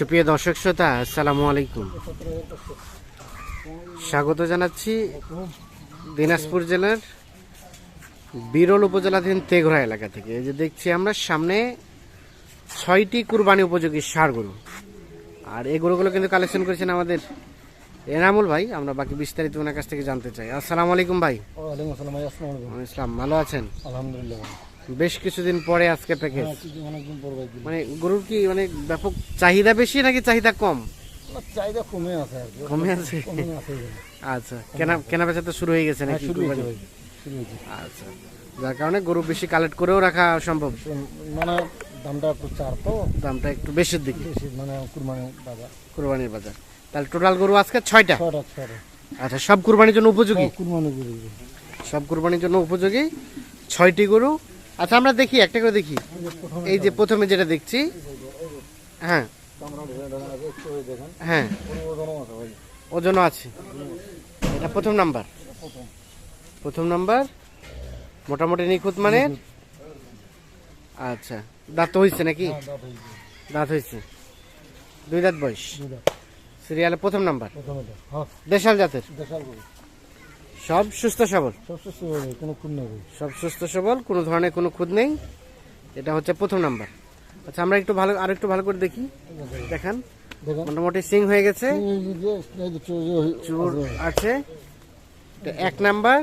সুপ্রিয় দর্শক শ্রোতা আসসালামু আলাইকুম। স্বাগত জানাচ্ছি দিনাজপুর জেলার বিরল উপজেলাধীন তেঘরা এলাকা থেকে। এই যে দেখছি আমরা সামনে ছয়টি কুরবানি উপযোগী সার গরু। আর এই গরুগুলো কিন্তু কালেকশন করেছেন আমাদের এনামুল ভাই। আমরা বাকি বিস্তারিত ওনার কাছ থেকে জানতে চাই। আসসালামু আলাইকুম ভাই। আসসালাম ভালো আছেন? আলহামদুলিল্লাহ। বেশ কিছুদিন পরে আজকে প্যাকেজ হ্যাঁ, অনেকদিন পর মানে গরুর কি মানে ব্যাপক চাহিদা বেশি নাকি চাহিদা কম? চাহিদা কমে আছে আর কমে আছে। আচ্ছা কেনা কেনা বেচা তো শুরু হয়ে গেছে হ্যাঁ, নাকি শুরু? ভাই শুরু আচ্ছা যার কারণে গরু বেশি কালেক্ট করেও রাখা সম্ভব। মানে দামটা একটু চার তো। দামটা একটু বেশির দিকে। মানে বাজার। কুরবানির বাজার। তাহলে টোটাল গরু আজকে ছয়টা? আচ্ছা সব কুরবানির জন্য উপযোগী। সব কুরবানির জন্য উপযোগী? ছয়টি গরু আচ্ছা আমরা দেখি একটা করে দেখি। এই যে প্রথমে যেটা দেখছি হ্যাঁ। হ্যাঁ। ওজনও আছে। এটা প্রথম নাম্বার। প্রথম নাম্বার মোটামুটি নিখুঁত মানে আচ্ছা দাঁত হয়েছে নাকি? হ্যাঁ দাঁত হয়েছে দুই দাঁত বয়স। সিরিয়ালে প্রথম নাম্বার। হ্যাঁ। দেশাল জাতের। সব সুস্থ সবল। কোনো নেই। সব সুস্থ সবল কোনো ধরনের কোনো খুদ নেই। এটা হচ্ছে প্রথম নাম্বার। আচ্ছা আমরা একটু ভালো আর একটু ভালো করে দেখি। দেখান। মোটামুটি সিং হয়ে গেছে। চুর চুর আছে। এক নাম্বার।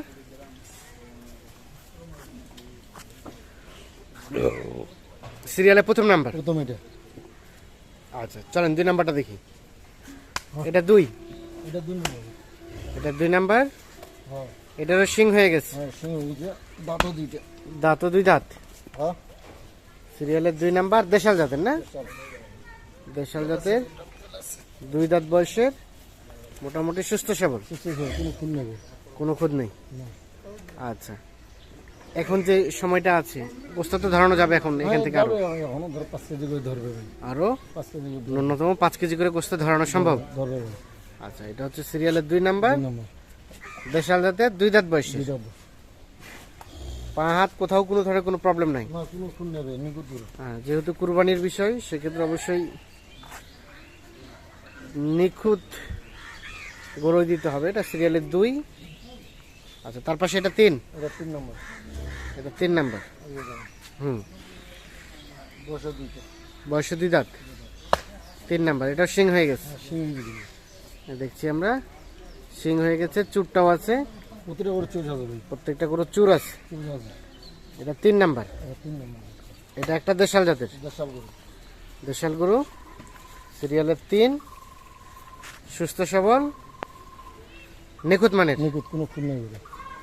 সিরিয়ালে প্রথম নাম্বার। প্রথম এটা। আচ্ছা চলেন দুই নাম্বারটা দেখি। এটা দুই। এটা দুই নম্বর। এটা দুই নাম্বার। হ্যাঁ এটারও সিং হয়ে গেছে। হ্যাঁ দাঁতও দুইটা। দাঁতও দুই দাঁত। হ্যাঁ। সিরিয়ালের দুই নাম্বার দেশাল জাতের না? দেশাল। জাতের দুই দাঁত বয়সের মোটামুটি সুস্থ সবল। কোনো খুদ নেই। আচ্ছা। এখন যে সময়টা আছে বস্তা তো ধরানো যাবে এখন এখান থেকে আরও। হ্যাঁ, আরও? ন্যূনতম পাঁচ কেজি করে গোস্ত ধরানো সম্ভব? আচ্ছা এটা হচ্ছে সিরিয়ালের দুই নম্বর। দেশাল জাতের দুই দাঁত বস। পা হাত কোথাও কোনো ধরনের কোনো প্রবলেম নাই? হ্যাঁ যেহেতু কুরবানির বিষয় সেক্ষেত্রে অবশ্যই নিখুঁত গরুই দিতে হবে। এটা সিরিয়ালের দুই। আচ্ছা তার পাশে এটা তিন? এটা তিন নম্বর। এটা তিন নম্বর। হুম। বয়স দুই দাঁত তিন নাম্বার। এটা সিং হয়ে গেছে। হ্যাঁ, দিবে দেখছি আমরা। সিং হয়ে গেছে চুরটাও আছে। প্রতিটা করে চলে যাবে প্রত্যেকটা চুর আছে। এটা তিন নাম্বার। এটা তিন নম্বর। এটা একটা দেশাল জাতের। দেশাল গরু। দেশাল গরু সিরিয়ালের তিন সুস্থ সবল নিখুঁত মানের। কোনো খুন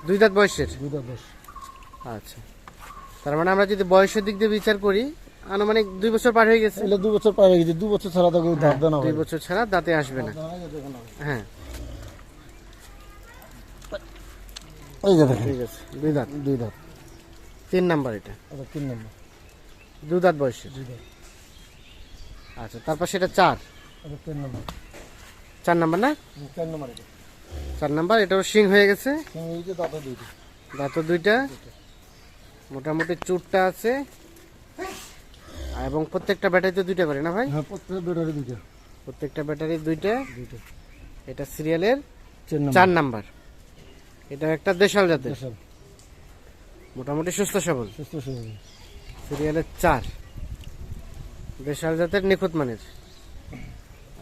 দুই দাঁত বয়সের? দুইটা দশ আচ্ছা। তার মানে আমরা যদি বয়সের দিক দিয়ে বিচার করি আনুমানিক দুই বছর পার হয়ে গেছে। এলে দু বছর পার হয়ে গেছে। দু বছর ছাড়া তো দুই বছর ছাড়া দাঁতে আসবে না। হ্যাঁ। এই যে দেখেন। ঠিক আছে দুই দাঁত। দুই দাঁত। তিন নাম্বার এটা। এটা তিন নম্বর। দু দাঁত বয়সের। দুই দাঁত। আচ্ছা তারপর সেটা চার। এটা তিন নম্বর। চার নাম্বার না? চার নম্বর এটা। চার নাম্বার এটাও সিং হয়ে গেছে। দাঁতও দুইটা। দাঁতও দুইটা। মোটামুটি চুরটা আছে। এবং প্রত্যেকটা ব্যাটারিতে দুইটা করে না ভাই? হ্যাঁ প্রত্যেক বেটারি দুইটা। প্রত্যেকটা ব্যাটারি দুইটা। দুইটা। এটা সিরিয়ালের চার নাম্বার। এটা একটা দেশাল জাতের। মোটামুটি সুস্থ সবল। সুস্থ সবল। সিরিয়ালের চার। দেশাল জাতের নিখুঁত মানের।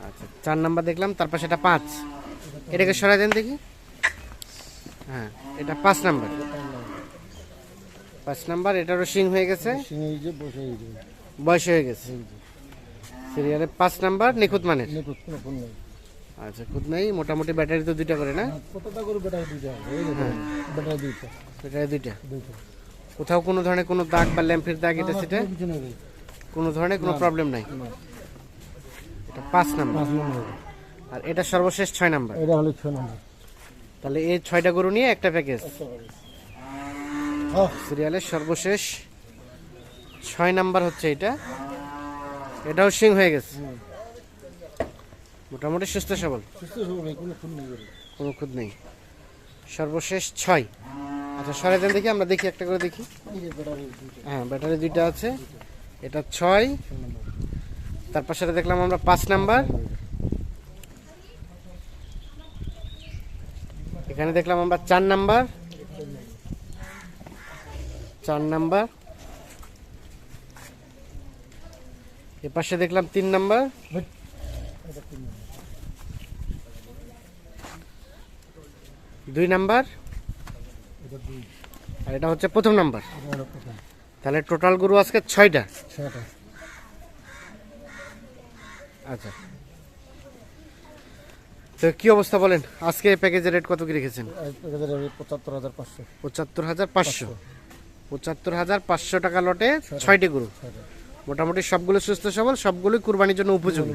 আচ্ছা চার নাম্বার দেখলাম তার পাশে এটা পাঁচ। এটাকে সরাই দেন দেখি। হ্যাঁ এটা পাঁচ নাম্বার। পাঁচ নাম্বার এটারও সিং হয়ে গেছে। বয়স হয়ে গেছে। সিরিয়ালের পাঁচ নাম্বার নিখুঁত মানের। নেই। আচ্ছা খুদ নেই মোটামুটি ব্যাটারি তো দুইটা করে না? প্রত্যেকটা করে বেটারি দুইটা এই যে দেখেন, দুইটা। ব্যাটারি দুইটা? দুইটা। কোথাও কোনো ধরনের কোনো দাগ বা ল্যাম্পের দাগ এটা সেটা? কোনো ধরনের কোনো প্রবলেম নাই? এটা পাঁচ নাম্বার। আর এটা সর্বশেষ ছয় নাম্বার? এটা হলো ছয় নম্বর। তাহলে এই ছয়টা গরু নিয়ে একটা প্যাকেজ হ্যাঁ সিরিয়ালের সর্বশেষ ছয় নাম্বার হচ্ছে এটা। এটাও সিং হয়ে গেছে। মোটামুটি সুস্থ সবল। সুস্থ সবল কোনো খুন নেই কোনো খুদ নেই। সর্বশেষ ছয়। আচ্ছা সরে দেন দেখি আমরা দেখি একটা করে দেখি। হ্যাঁ ব্যাটারি দুইটা আছে। এটা ছয়। তার পাশে দেখলাম আমরা পাঁচ নাম্বার। এখানে দেখলাম আমরা চার নাম্বার। চার নাম্বার। এ পাশে দেখলাম তিন নম্বর। দুই নাম্বার? আর এটা হচ্ছে প্রথম নাম্বার। তাহলে টোটাল গরু আজকে ছয়টা। আচ্ছা। তো কি অবস্থা বলেন? আজকে প্যাকেজের রেট কত কি রেখেছেন? পঁচাত্তর হাজার পাঁচশো। পঁচাত্তর হাজার পাঁচশো পঁচাত্তর হাজার পাঁচশো টাকা লটে ছয়টি। গরু। মোটামুটি সবগুলো সুস্থ সবল সবগুলোই কুরবানির জন্য উপযোগী।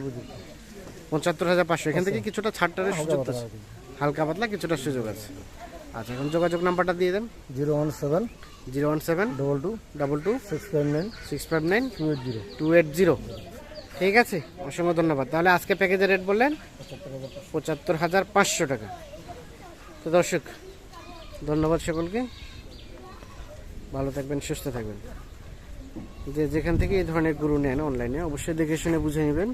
পঁচাত্তর হাজার পাঁচশো। এখান থেকে কিছুটা ছাড়টারের সুযোগ আছে। হালকা পাতলা কিছুটা সুযোগ আছে। আচ্ছা এখন যোগাযোগ নাম্বারটা দিয়ে দেন। Zero one seven zero one seven double two double two six five nine six five nine two eight zero. Two eight zero. ঠিক আছে অসংখ্য ধন্যবাদ। তাহলে আজকে প্যাকেজের রেট বললেন পঁচাত্তর হাজার পাঁচশো টাকা। তো দর্শক ধন্যবাদ সকলকে। ভালো থাকবেন সুস্থ থাকবেন। যে যেখান থেকে এই ধরনের গরু নেন অনলাইনে অবশ্যই দেখে শুনে বুঝে নেবেন।